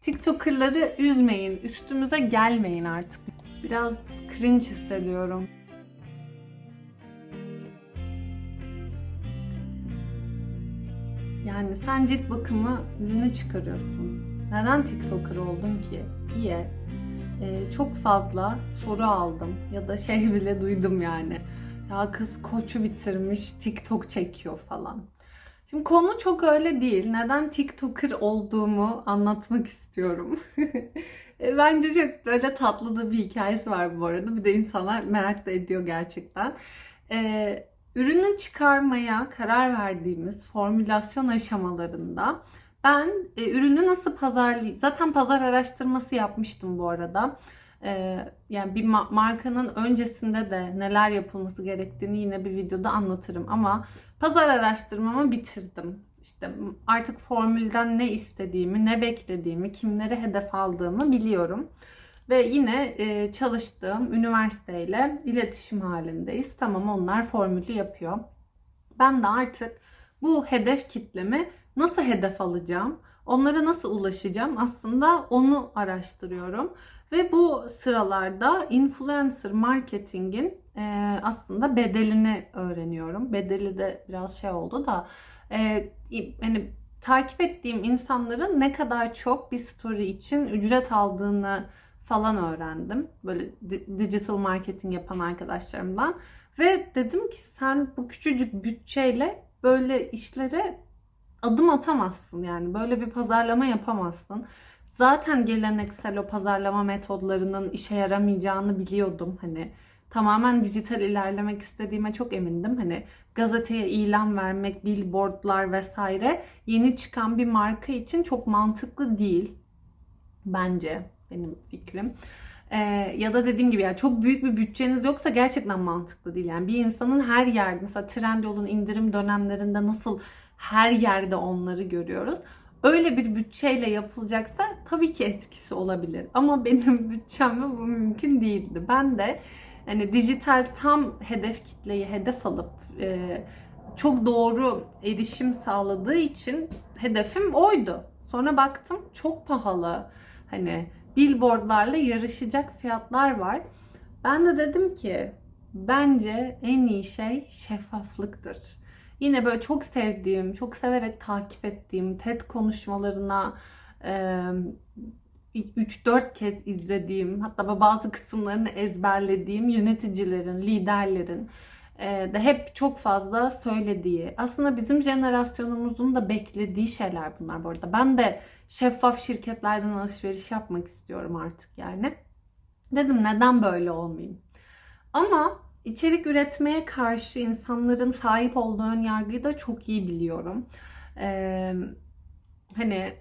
TikToker'ları üzmeyin, üstümüze gelmeyin artık. Biraz cringe hissediyorum. Yani sen cilt bakımı ürünü çıkarıyorsun. Neden TikToker oldun ki diye e, çok fazla soru aldım ya da şey bile duydum yani. Ya kız koçu bitirmiş TikTok çekiyor falan. Şimdi konu çok öyle değil. Neden TikToker olduğumu anlatmak istiyorum. E, Bence çok böyle tatlı da bir hikayesi var bu arada. Bir de insanlar merak da ediyor gerçekten. Ee, ürünü çıkarmaya karar verdiğimiz formülasyon aşamalarında ben e, ürünü nasıl pazarlay zaten pazar araştırması yapmıştım bu arada. Ee, yani bir ma- markanın öncesinde de neler yapılması gerektiğini yine bir videoda anlatırım ama pazar araştırmamı bitirdim. İşte artık formülden ne istediğimi, ne beklediğimi, kimlere hedef aldığımı biliyorum. Ve yine e, çalıştığım üniversiteyle iletişim halindeyiz. Tamam onlar formülü yapıyor. Ben de artık bu hedef kitlemi nasıl hedef alacağım, onlara nasıl ulaşacağım aslında onu araştırıyorum. Ve bu sıralarda influencer marketingin e, aslında bedelini öğreniyorum. Bedeli de biraz şey oldu da e, hani takip ettiğim insanların ne kadar çok bir story için ücret aldığını falan öğrendim. Böyle di- digital marketing yapan arkadaşlarımdan. Ve dedim ki sen bu küçücük bütçeyle böyle işlere adım atamazsın yani. Böyle bir pazarlama yapamazsın. Zaten geleneksel o pazarlama metodlarının işe yaramayacağını biliyordum. Hani tamamen dijital ilerlemek istediğime çok emindim. Hani gazeteye ilan vermek, billboardlar vesaire yeni çıkan bir marka için çok mantıklı değil. Bence benim fikrim. Ee, ya da dediğim gibi yani çok büyük bir bütçeniz yoksa gerçekten mantıklı değil. Yani bir insanın her yerde mesela Trendyol'un indirim dönemlerinde nasıl her yerde onları görüyoruz. Öyle bir bütçeyle yapılacaksa tabii ki etkisi olabilir. Ama benim bütçemle bu mümkün değildi. Ben de hani dijital tam hedef kitleyi hedef alıp e, çok doğru erişim sağladığı için hedefim oydu. Sonra baktım çok pahalı. Hani billboardlarla yarışacak fiyatlar var. Ben de dedim ki bence en iyi şey şeffaflıktır. Yine böyle çok sevdiğim, çok severek takip ettiğim TED konuşmalarına e, 3-4 kez izlediğim, hatta bazı kısımlarını ezberlediğim yöneticilerin, liderlerin de hep çok fazla söylediği, aslında bizim jenerasyonumuzun da beklediği şeyler bunlar bu arada. Ben de şeffaf şirketlerden alışveriş yapmak istiyorum artık yani. Dedim neden böyle olmayayım? Ama içerik üretmeye karşı insanların sahip olduğu ön yargıyı da çok iyi biliyorum. Ee, hani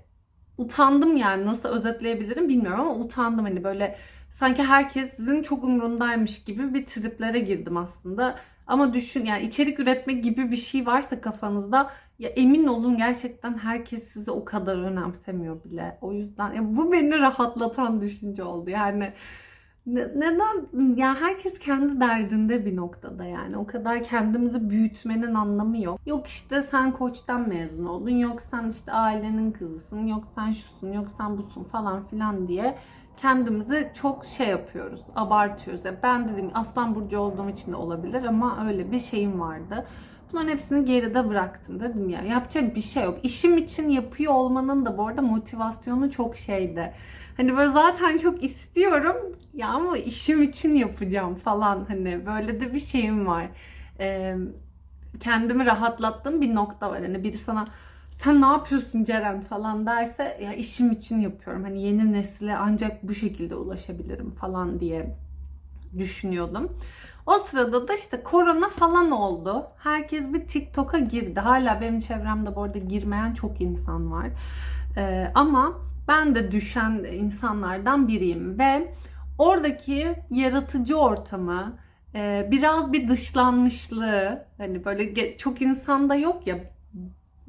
utandım yani nasıl özetleyebilirim bilmiyorum ama utandım hani böyle sanki herkesin çok umurundaymış gibi bir triplere girdim aslında. Ama düşün yani içerik üretmek gibi bir şey varsa kafanızda ya emin olun gerçekten herkes sizi o kadar önemsemiyor bile. O yüzden ya bu beni rahatlatan düşünce oldu. Yani neden ya herkes kendi derdinde bir noktada yani o kadar kendimizi büyütmenin anlamı yok. Yok işte sen koçtan mezun oldun, yok sen işte ailenin kızısın, yok sen şusun, yok sen busun falan filan diye kendimizi çok şey yapıyoruz, abartıyoruz. Ya ben dedim Aslan Burcu olduğum için de olabilir ama öyle bir şeyim vardı. Bunların hepsini geride bıraktım dedim ya. Yapacak bir şey yok. İşim için yapıyor olmanın da bu arada motivasyonu çok şeydi. Hani böyle zaten çok istiyorum ya ama işim için yapacağım falan hani böyle de bir şeyim var. Ee, kendimi rahatlattığım bir nokta var. Hani biri sana sen ne yapıyorsun Ceren falan derse ya işim için yapıyorum. Hani yeni nesile ancak bu şekilde ulaşabilirim falan diye düşünüyordum. O sırada da işte korona falan oldu. Herkes bir TikTok'a girdi. Hala benim çevremde bu arada girmeyen çok insan var. Ee, ama ben de düşen insanlardan biriyim ve oradaki yaratıcı ortamı, e, biraz bir dışlanmışlığı, hani böyle çok insanda yok ya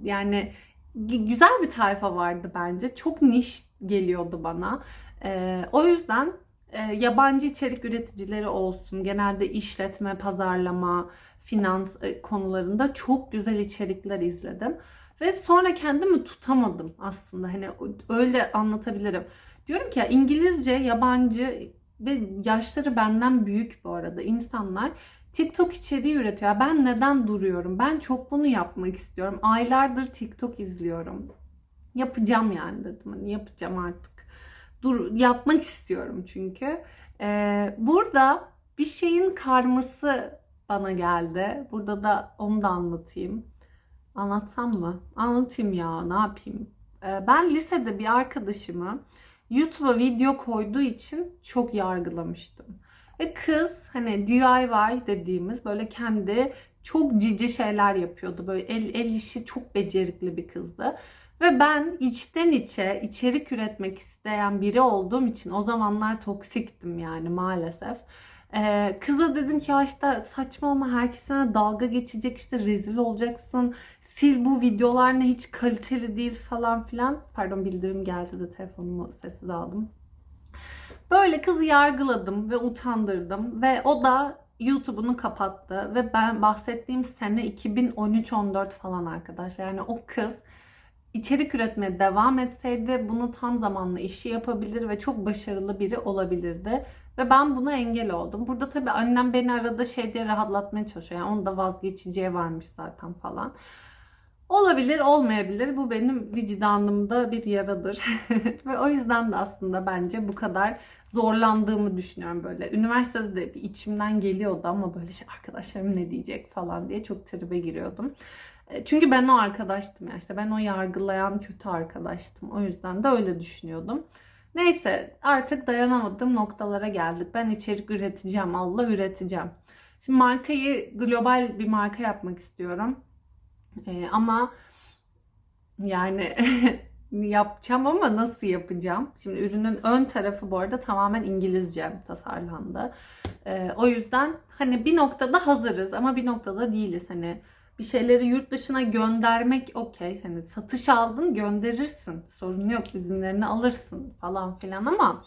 yani güzel bir tayfa vardı bence. Çok niş geliyordu bana. Ee, o yüzden e, yabancı içerik üreticileri olsun, genelde işletme, pazarlama, finans e, konularında çok güzel içerikler izledim. Ve sonra kendimi tutamadım aslında. Hani öyle anlatabilirim. Diyorum ki ya İngilizce, yabancı ve yaşları benden büyük bu arada insanlar TikTok içeriği üretiyor. Ben neden duruyorum? Ben çok bunu yapmak istiyorum. Aylardır TikTok izliyorum. Yapacağım yani dedim. Hani yapacağım artık. Dur yapmak istiyorum çünkü. Ee, burada bir şeyin karması bana geldi. Burada da onu da anlatayım. Anlatsam mı? Anlatayım ya ne yapayım. Ee, ben lisede bir arkadaşımı YouTube'a video koyduğu için çok yargılamıştım. Ve kız hani DIY dediğimiz böyle kendi çok cici şeyler yapıyordu. Böyle el, el işi çok becerikli bir kızdı. Ve ben içten içe içerik üretmek isteyen biri olduğum için o zamanlar toksiktim yani maalesef. Ee, kıza dedim ki ya işte saçmalama herkes sana dalga geçecek işte rezil olacaksın. Sil bu videolar ne hiç kaliteli değil falan filan. Pardon bildirim geldi de telefonumu sessiz aldım. Böyle kızı yargıladım ve utandırdım ve o da YouTube'unu kapattı ve ben bahsettiğim sene 2013-14 falan arkadaşlar. Yani o kız içerik üretmeye devam etseydi bunu tam zamanlı işi yapabilir ve çok başarılı biri olabilirdi. Ve ben buna engel oldum. Burada tabii annem beni arada şey diye rahatlatmaya çalışıyor. Yani onun da vazgeçeceği varmış zaten falan. Olabilir, olmayabilir. Bu benim vicdanımda bir yaradır. Ve o yüzden de aslında bence bu kadar zorlandığımı düşünüyorum böyle. Üniversitede de bir içimden geliyordu ama böyle şey arkadaşlarım ne diyecek falan diye çok tribe giriyordum. E, Çünkü ben o arkadaştım ya işte ben o yargılayan kötü arkadaştım. O yüzden de öyle düşünüyordum. Neyse artık dayanamadığım noktalara geldik. Ben içerik üreteceğim, Allah üreteceğim. Şimdi markayı global bir marka yapmak istiyorum. Ee, ama yani yapacağım ama nasıl yapacağım? Şimdi ürünün ön tarafı bu arada tamamen İngilizce tasarlandı. Ee, o yüzden hani bir noktada hazırız ama bir noktada değiliz. Hani bir şeyleri yurt dışına göndermek okey. Hani satış aldın gönderirsin. Sorun yok izinlerini alırsın falan filan ama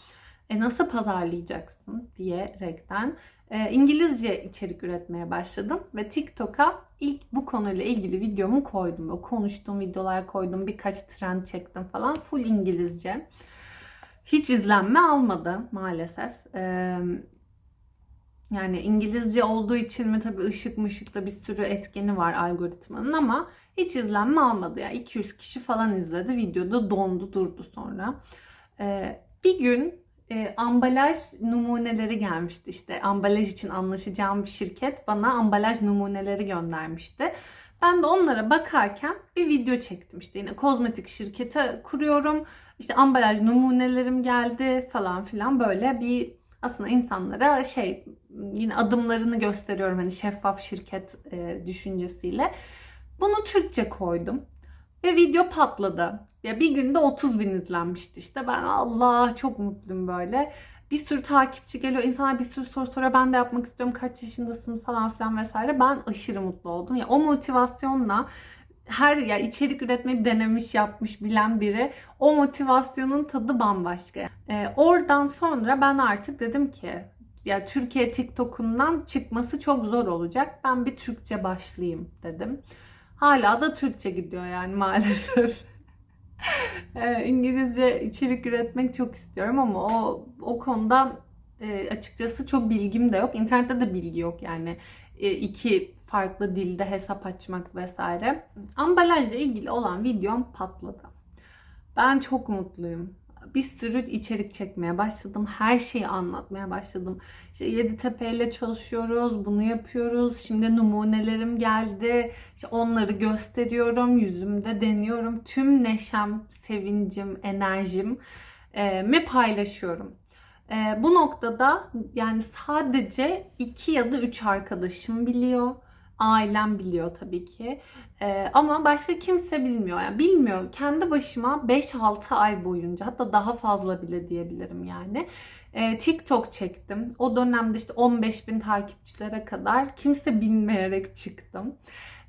e, nasıl pazarlayacaksın diyerekten e, İngilizce içerik üretmeye başladım ve TikTok'a ilk bu konuyla ilgili videomu koydum. O konuştuğum videolar koydum, birkaç trend çektim falan. Full İngilizce. Hiç izlenme almadı maalesef. E, yani İngilizce olduğu için mi tabii ışık mışıkta bir sürü etkeni var algoritmanın ama hiç izlenme almadı. Yani 200 kişi falan izledi. Videoda dondu durdu sonra. Ee, bir gün e, ambalaj numuneleri gelmişti. İşte ambalaj için anlaşacağım bir şirket bana ambalaj numuneleri göndermişti. Ben de onlara bakarken bir video çektim. İşte yine kozmetik şirketi kuruyorum. İşte ambalaj numunelerim geldi falan filan böyle bir aslında insanlara şey yine adımlarını gösteriyorum hani şeffaf şirket e, düşüncesiyle. Bunu Türkçe koydum. Ve video patladı. Ya bir günde 30 bin izlenmişti işte. Ben Allah çok mutluyum böyle. Bir sürü takipçi geliyor. İnsanlar bir sürü soru soruyor. Ben de yapmak istiyorum. Kaç yaşındasın falan filan vesaire. Ben aşırı mutlu oldum. Ya o motivasyonla her ya içerik üretmeyi denemiş, yapmış, bilen biri o motivasyonun tadı bambaşka. Ee, oradan sonra ben artık dedim ki ya Türkiye TikTok'undan çıkması çok zor olacak. Ben bir Türkçe başlayayım dedim. Hala da Türkçe gidiyor yani maalesef. Ee, İngilizce içerik üretmek çok istiyorum ama o o konuda e, açıkçası çok bilgim de yok. İnternette de bilgi yok yani. E, iki farklı dilde hesap açmak vesaire. Ambalajla ilgili olan videom patladı. Ben çok mutluyum. Bir sürü içerik çekmeye başladım. Her şeyi anlatmaya başladım. İşte Yeditepe ile çalışıyoruz. Bunu yapıyoruz. Şimdi numunelerim geldi. İşte onları gösteriyorum. Yüzümde deniyorum. Tüm neşem, sevincim, enerjim e, mi paylaşıyorum. E, bu noktada yani sadece iki ya da üç arkadaşım biliyor. Ailem biliyor tabii ki. Ee, ama başka kimse bilmiyor. Yani bilmiyor. Kendi başıma 5-6 ay boyunca hatta daha fazla bile diyebilirim yani. Ee, TikTok çektim. O dönemde işte 15 bin takipçilere kadar kimse bilmeyerek çıktım.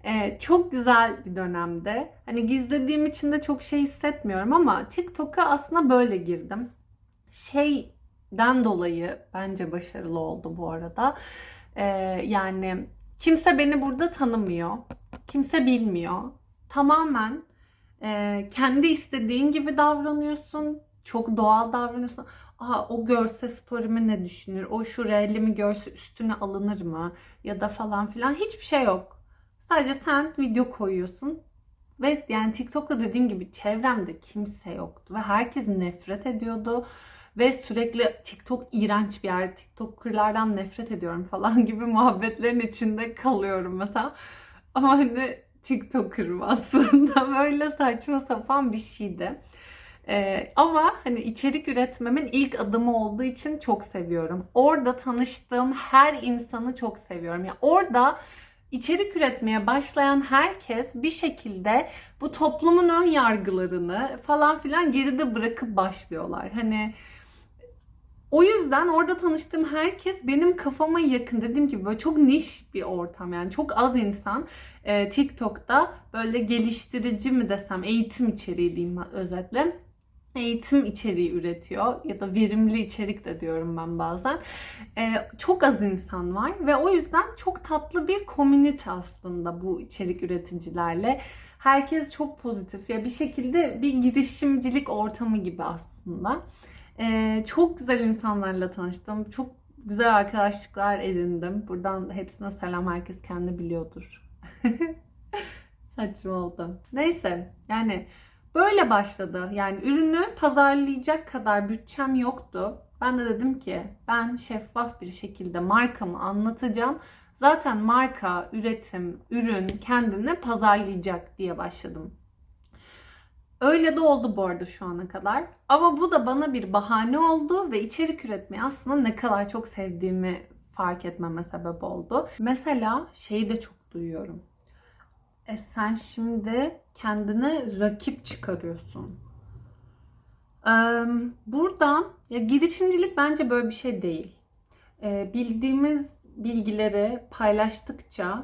Ee, çok güzel bir dönemde. Hani gizlediğim için de çok şey hissetmiyorum ama TikTok'a aslında böyle girdim. Şeyden dolayı bence başarılı oldu bu arada. Ee, yani Kimse beni burada tanımıyor. Kimse bilmiyor. Tamamen Ee, kendi istediğin gibi davranıyorsun. Çok doğal davranıyorsun. Aa, o görse story'mi ne düşünür? O şu reelimi görse üstüne alınır mı? Ya da falan filan. Hiçbir şey yok. Sadece sen video koyuyorsun. Ve yani TikTok'ta dediğim gibi çevremde kimse yoktu. Ve herkes nefret ediyordu. Ve sürekli TikTok iğrenç bir yer. TikToker'lardan nefret ediyorum falan gibi muhabbetlerin içinde kalıyorum mesela. Ama hani TikToker'ım aslında. Böyle saçma sapan bir şeydi. Ee, ama hani içerik üretmemin ilk adımı olduğu için çok seviyorum. Orada tanıştığım her insanı çok seviyorum. Yani orada içerik üretmeye başlayan herkes bir şekilde bu toplumun ön yargılarını falan filan geride bırakıp başlıyorlar. Hani o yüzden orada tanıştığım herkes benim kafama yakın. Dediğim gibi böyle çok niş bir ortam yani çok az insan e, TikTok'ta böyle geliştirici mi desem eğitim içeriği diyeyim özetle eğitim içeriği üretiyor ya da verimli içerik de diyorum ben bazen. Ee, çok az insan var ve o yüzden çok tatlı bir komünite aslında bu içerik üreticilerle. Herkes çok pozitif ya bir şekilde bir girişimcilik ortamı gibi aslında. Ee, çok güzel insanlarla tanıştım. Çok güzel arkadaşlıklar edindim. Buradan hepsine selam. Herkes kendi biliyordur. Saçma oldu. Neyse yani Böyle başladı. Yani ürünü pazarlayacak kadar bütçem yoktu. Ben de dedim ki ben şeffaf bir şekilde markamı anlatacağım. Zaten marka, üretim, ürün kendini pazarlayacak diye başladım. Öyle de oldu bu arada şu ana kadar. Ama bu da bana bir bahane oldu ve içerik üretmeyi aslında ne kadar çok sevdiğimi fark etmeme sebep oldu. Mesela şeyi de çok duyuyorum. E sen şimdi kendine rakip çıkarıyorsun. Burada ya girişimcilik bence böyle bir şey değil. Ee, bildiğimiz bilgileri paylaştıkça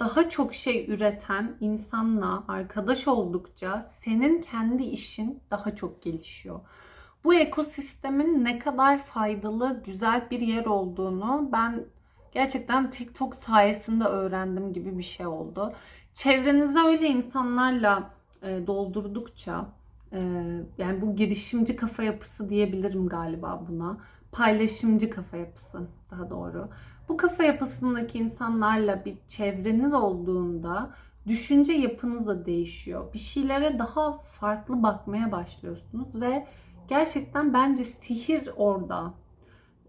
daha çok şey üreten insanla arkadaş oldukça senin kendi işin daha çok gelişiyor. Bu ekosistemin ne kadar faydalı, güzel bir yer olduğunu ben gerçekten TikTok sayesinde öğrendim gibi bir şey oldu. Çevrenizi öyle insanlarla e, doldurdukça e, yani bu girişimci kafa yapısı diyebilirim galiba buna. Paylaşımcı kafa yapısı daha doğru. Bu kafa yapısındaki insanlarla bir çevreniz olduğunda düşünce yapınız da değişiyor. Bir şeylere daha farklı bakmaya başlıyorsunuz ve gerçekten bence sihir orada.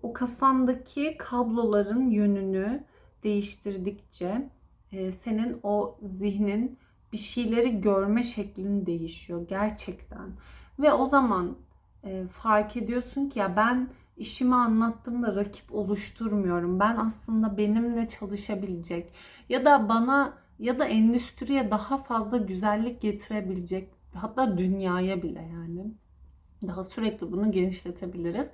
O kafandaki kabloların yönünü değiştirdikçe e, senin o zihnin bir şeyleri görme şeklin değişiyor gerçekten. Ve o zaman e, fark ediyorsun ki ya ben işimi anlattığımda rakip oluşturmuyorum. Ben aslında benimle çalışabilecek ya da bana ya da endüstriye daha fazla güzellik getirebilecek hatta dünyaya bile yani daha sürekli bunu genişletebiliriz.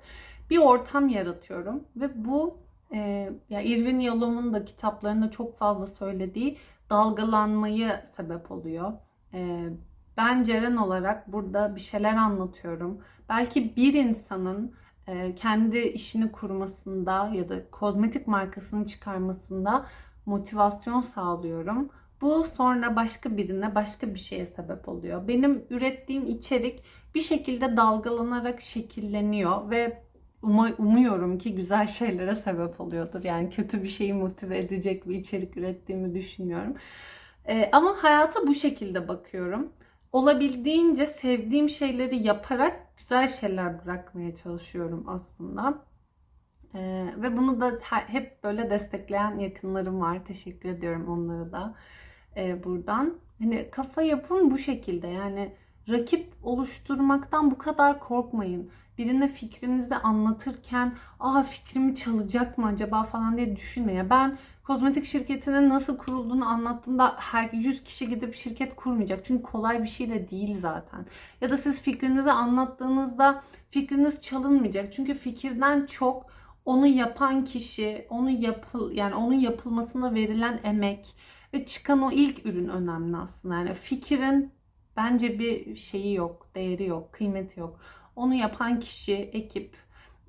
Bir ortam yaratıyorum ve bu e, ya Irvin Yalom'un da kitaplarında çok fazla söylediği dalgalanmayı sebep oluyor. E, ben Ceren olarak burada bir şeyler anlatıyorum. Belki bir insanın kendi işini kurmasında ya da kozmetik markasını çıkarmasında motivasyon sağlıyorum. Bu sonra başka birine başka bir şeye sebep oluyor. Benim ürettiğim içerik bir şekilde dalgalanarak şekilleniyor ve umuyorum ki güzel şeylere sebep oluyordur. Yani kötü bir şeyi motive edecek bir içerik ürettiğimi düşünmüyorum. Ee, ama hayata bu şekilde bakıyorum. Olabildiğince sevdiğim şeyleri yaparak güzel şeyler bırakmaya çalışıyorum aslında. Ee, ve bunu da hep böyle destekleyen yakınlarım var. Teşekkür ediyorum onlara da e, buradan. Hani kafa yapın bu şekilde. Yani rakip oluşturmaktan bu kadar korkmayın birine fikrinizi anlatırken aa fikrimi çalacak mı acaba falan diye düşünmeye. Ben kozmetik şirketinin nasıl kurulduğunu anlattığımda her 100 kişi gidip şirket kurmayacak. Çünkü kolay bir şey de değil zaten. Ya da siz fikrinizi anlattığınızda fikriniz çalınmayacak. Çünkü fikirden çok onu yapan kişi, onu yapıl yani onun yapılmasına verilen emek ve çıkan o ilk ürün önemli aslında. Yani fikrin bence bir şeyi yok, değeri yok, kıymeti yok. Onu yapan kişi, ekip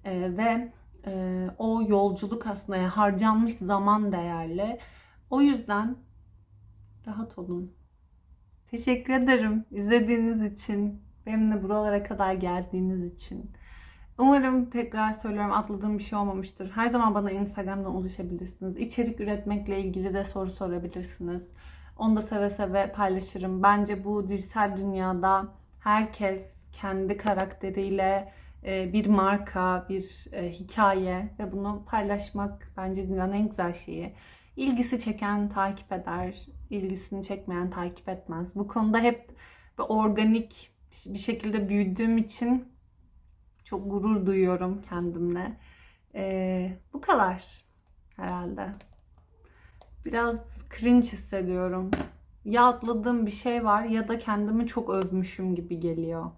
e, ve e, o yolculuk aslında yani harcanmış zaman değerli. O yüzden rahat olun. Teşekkür ederim izlediğiniz için, benimle buralara kadar geldiğiniz için. Umarım tekrar söylüyorum atladığım bir şey olmamıştır. Her zaman bana Instagram'dan ulaşabilirsiniz. İçerik üretmekle ilgili de soru sorabilirsiniz. Onu da seve seve paylaşırım. Bence bu dijital dünyada herkes kendi karakteriyle bir marka, bir e, hikaye ve bunu paylaşmak bence dünyanın en güzel şeyi. İlgisi çeken takip eder, ilgisini çekmeyen takip etmez. Bu konuda hep organik bir şekilde büyüdüğüm için çok gurur duyuyorum kendimle. Ee, bu kadar herhalde. Biraz cringe hissediyorum. Ya atladığım bir şey var ya da kendimi çok övmüşüm gibi geliyor.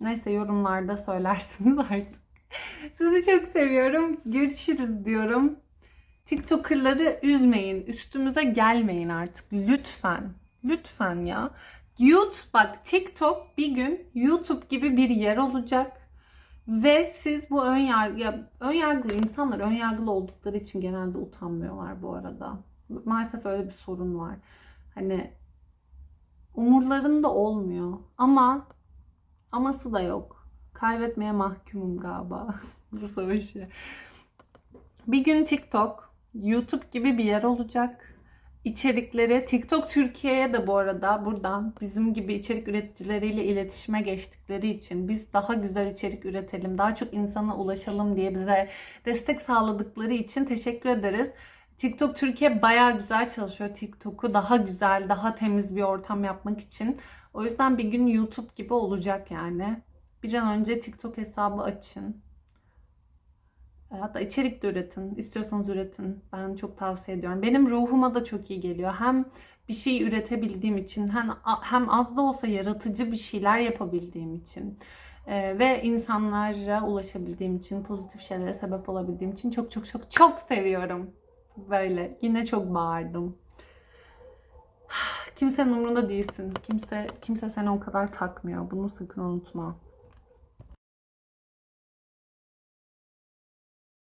Neyse yorumlarda söylersiniz artık. Sizi çok seviyorum. Görüşürüz diyorum. TikToker'ları üzmeyin. Üstümüze gelmeyin artık. Lütfen. Lütfen ya. YouTube bak TikTok bir gün YouTube gibi bir yer olacak. Ve siz bu ön yargı, ya ön yargılı insanlar ön yargılı oldukları için genelde utanmıyorlar bu arada. Maalesef öyle bir sorun var. Hani umurlarında olmuyor. Ama aması da yok. Kaybetmeye mahkumum galiba bu savaşı. Bir gün TikTok, YouTube gibi bir yer olacak. İçerikleri TikTok Türkiye'ye de bu arada buradan bizim gibi içerik üreticileriyle iletişime geçtikleri için biz daha güzel içerik üretelim, daha çok insana ulaşalım diye bize destek sağladıkları için teşekkür ederiz. TikTok Türkiye bayağı güzel çalışıyor. TikTok'u daha güzel, daha temiz bir ortam yapmak için. O yüzden bir gün YouTube gibi olacak yani. Bir an önce TikTok hesabı açın. Hatta içerik de üretin. İstiyorsanız üretin. Ben çok tavsiye ediyorum. Benim ruhuma da çok iyi geliyor. Hem bir şey üretebildiğim için hem, hem az da olsa yaratıcı bir şeyler yapabildiğim için e, ve insanlara ulaşabildiğim için, pozitif şeylere sebep olabildiğim için çok çok çok çok seviyorum. Böyle. Yine çok bağırdım. Kimsenin umurunda değilsin. Kimse kimse seni o kadar takmıyor. Bunu sakın unutma.